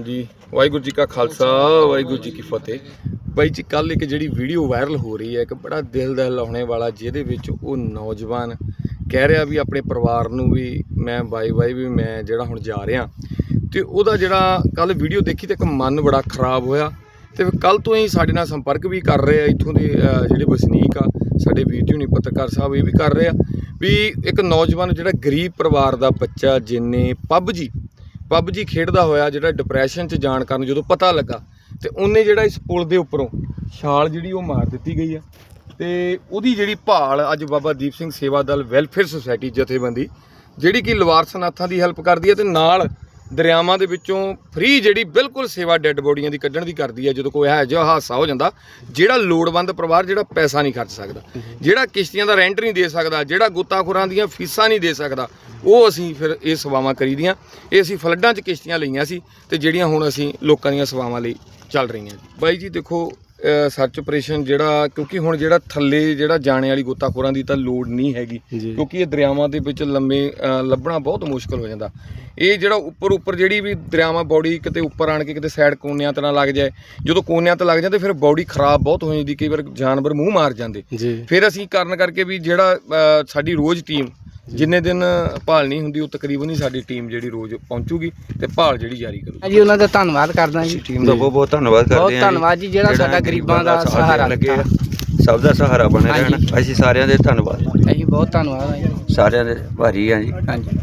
ਹਾਂਜੀ, ਵਾਹਿਗੁਰੂ ਜੀ ਕਾ ਖਾਲਸਾ, ਵਾਹਿਗੁਰੂ ਜੀ ਕੀ ਫਤਿਹ। ਬਾਈ ਜੀ ਕੱਲ ਇੱਕ ਜਿਹੜੀ ਵੀਡੀਓ ਵਾਇਰਲ ਹੋ ਰਹੀ ਹੈ, ਇੱਕ ਬੜਾ ਦਿਲ ਦਾ ਲਾਉਣੇ ਵਾਲਾ, ਜਿਹਦੇ ਵਿੱਚ ਉਹ ਨੌਜਵਾਨ ਕਹਿ ਰਿਹਾ ਵੀ ਆਪਣੇ ਪਰਿਵਾਰ ਨੂੰ ਵੀ, ਮੈਂ ਬਾਈ ਬਾਈ ਵੀ ਮੈਂ ਜਿਹੜਾ ਹੁਣ ਜਾ ਰਿਹਾ। ਤੇ ਉਹਦਾ ਜਿਹੜਾ ਕੱਲ ਵੀਡੀਓ ਦੇਖੀ ਤੇ ਇੱਕ ਮਨ ਬੜਾ ਖਰਾਬ ਹੋਇਆ। ਤੇ ਕੱਲ ਤੋਂ ਹੀ ਸਾਡੇ ਨਾਲ ਸੰਪਰਕ ਵੀ ਕਰ ਰਹੇ ਆ ਇੱਥੋਂ ਦੇ ਜਿਹੜੇ ਵਸਨੀਕ ਆ, ਸਾਡੇ ਵੀਰ ਜੀ ਹੁਣੀ ਪੱਤਰਕਾਰ ਸਾਹਿਬ ਇਹ ਵੀ ਕਰ ਰਹੇ ਆ ਵੀ ਇੱਕ ਨੌਜਵਾਨ ਜਿਹੜਾ ਗਰੀਬ ਪਰਿਵਾਰ ਦਾ ਬੱਚਾ, ਜਿੰਨੇ ਪਬਜੀ ਪਬਜੀ ਖੇਡਦਾ ਹੋਇਆ ਜਿਹੜਾ ਡਿਪਰੈਸ਼ਨ 'ਚ ਜਾਣ ਕਾਰਨ ਜਦੋਂ ਪਤਾ ਲੱਗਾ ਤੇ ਉਹਨੇ ਜਿਹੜਾ ਇਸ ਪੁਲ ਦੇ ਉੱਪਰੋਂ ਛਾਲ ਜਿਹੜੀ ਉਹ ਮਾਰ ਦਿੱਤੀ ਗਈ ਆ। ਤੇ ਉਹਦੀ ਜਿਹੜੀ ਭਾਲ ਅੱਜ ਬਾਬਾ ਦੀਪ ਸਿੰਘ ਸੇਵਾ ਦਲ ਵੈਲਫੇਅਰ ਸੁਸਾਇਟੀ ਜਥੇਬੰਦੀ, ਜਿਹੜੀ ਕਿ ਲਵਾਰਸ ਨਾਥਾਂ ਦੀ ਹੈਲਪ ਕਰਦੀ ਹੈ ਤੇ ਨਾਲ ਦਰਿਆਵਾਂ ਦੇ ਵਿੱਚੋਂ ਫ੍ਰੀ ਜਿਹੜੀ ਬਿਲਕੁਲ ਸੇਵਾ ਡੈੱਡ ਬੋਡੀਆਂ ਦੀ ਕੱਢਣ ਦੀ ਕਰਦੀ ਹੈ, ਜਦੋਂ ਕੋਈ ਇਹੋ ਜਿਹਾ ਹਾਦਸਾ ਹੋ ਜਾਂਦਾ, ਜਿਹੜਾ ਲੋੜਵੰਦ ਪਰਿਵਾਰ ਜਿਹੜਾ ਪੈਸਾ ਨਹੀਂ ਖਰਚ ਸਕਦਾ, ਜਿਹੜਾ ਕਿਸ਼ਤੀਆਂ ਦਾ ਰੈਂਟ ਨਹੀਂ ਦੇ ਸਕਦਾ, ਜਿਹੜਾ ਗੁੱਤਾਖੋਰਾਂ ਦੀਆਂ ਫੀਸਾਂ ਨਹੀਂ ਦੇ ਸਕਦਾ, ਉਹ ਅਸੀਂ ਫਿਰ ਇਹ ਸੇਵਾਵਾਂ ਕਰੀਦੀਆਂ। ਇਹ ਅਸੀਂ ਫਲੱਡਾਂ 'ਚ ਕਿਸ਼ਤੀਆਂ ਲਈਆਂ ਸੀ ਤੇ ਜਿਹੜੀਆਂ ਹੁਣ ਅਸੀਂ ਲੋਕਾਂ ਦੀਆਂ ਸੇਵਾਵਾਂ ਲਈ ਚੱਲ ਰਹੀਆਂ ਜੀ। ਬਾਈ ਜੀ, ਦੇਖੋ ਸਰਚ ਆਪਰੇਸ਼ਨ ਜਿਹੜਾ ਕਿਉਂਕਿ ਹੁਣ ਜਿਹੜਾ ਥੱਲੇ ਜਿਹੜਾ ਜਾਣੇ ਵਾਲੀ ਗੋਤਾਖੋਰਾਂ ਦੀ ਤਾਂ ਲੋੜ ਨਹੀਂ ਹੈਗੀ। ਕਿਉਂਕਿ ਇਹ ਦਰਿਆਵਾਂ ਦੇ ਵਿੱਚ ਲੰਮੇ ਲੱਭਣਾ ਬਹੁਤ ਮੁਸ਼ਕਲ ਹੋ ਜਾਂਦਾ। ਇਹ ਜਿਹੜਾ ਉੱਪਰ ਉੱਪਰ ਜਿਹੜੀ ਵੀ ਦਰਿਆਵਾਂ ਬੋਡੀ ਕਿਤੇ ਉੱਪਰ ਆਣ ਕੇ ਕਿਤੇ ਸਾਈਡ ਕੋਨਿਆਂ ਤੇ ਨਾ ਲੱਗ ਜਾਏ ਜਦੋਂ ਕੋਨਿਆਂ ਤੇ ਲੱਗ ਜਾਂਦੇ ਫਿਰ ਬੋਡੀ ਖਰਾਬ ਬਹੁਤ ਹੋ ਜਾਂਦੀ ਕਈ ਵਾਰ ਜਾਨਵਰ ਮੂੰਹ ਮਾਰ ਜਾਂਦੇ। ਫਿਰ ਅਸੀਂ ਕਾਰਨ ਕਰਕੇ ਵੀ ਜਿਹੜਾ ਸਾਡੀ ਰੋਜ਼ ਟੀਮ ਜਿੰਨੇ ਦਿਨ ਭਾਲ ਨਹੀਂ ਹੁੰਦੀ ਉਹ ਤਕਰੀਬਨ ਹੀ ਸਾਡੀ ਟੀਮ ਜਿਹੜੀ ਰੋਜ਼ ਪਹੁੰਚੂਗੀ ਤੇ ਭਾਲ ਜਿਹੜੀ ਜਾਰੀ ਕਰੂਗੀ। ਜੀ ਉਹਨਾਂ ਦਾ ਧੰਨਵਾਦ ਕਰਦਾ ਜੀ। ਟੀਮ ਦਾ ਬਹੁਤ ਬਹੁਤ ਧੰਨਵਾਦ ਕਰਦੇ ਬਹੁਤ ਹਾਂ ਧੰਨਵਾਦ ਜੀ ਜਿਹੜਾ ਸਾਡਾ ਗਰੀਬਾਂ ਦਾ ਸਹਾਰਾ ਲੱਗੇ ਆ। ਸਭ ਦਾ ਸਹਾਰਾ ਬਣੇ। ਰਹਿਣ। ਅਸੀਂ ਸਾਰਿਆਂ ਦੇ ਧੰਨਵਾਦ। ਅਸੀਂ ਬਹੁਤ ਧੰਨਵਾਦ ਆ ਜੀ। ਸਾਰਿਆਂ ਦੇ ਭਾਰੀ ਆ ਜੀ। ਹਾਂਜੀ।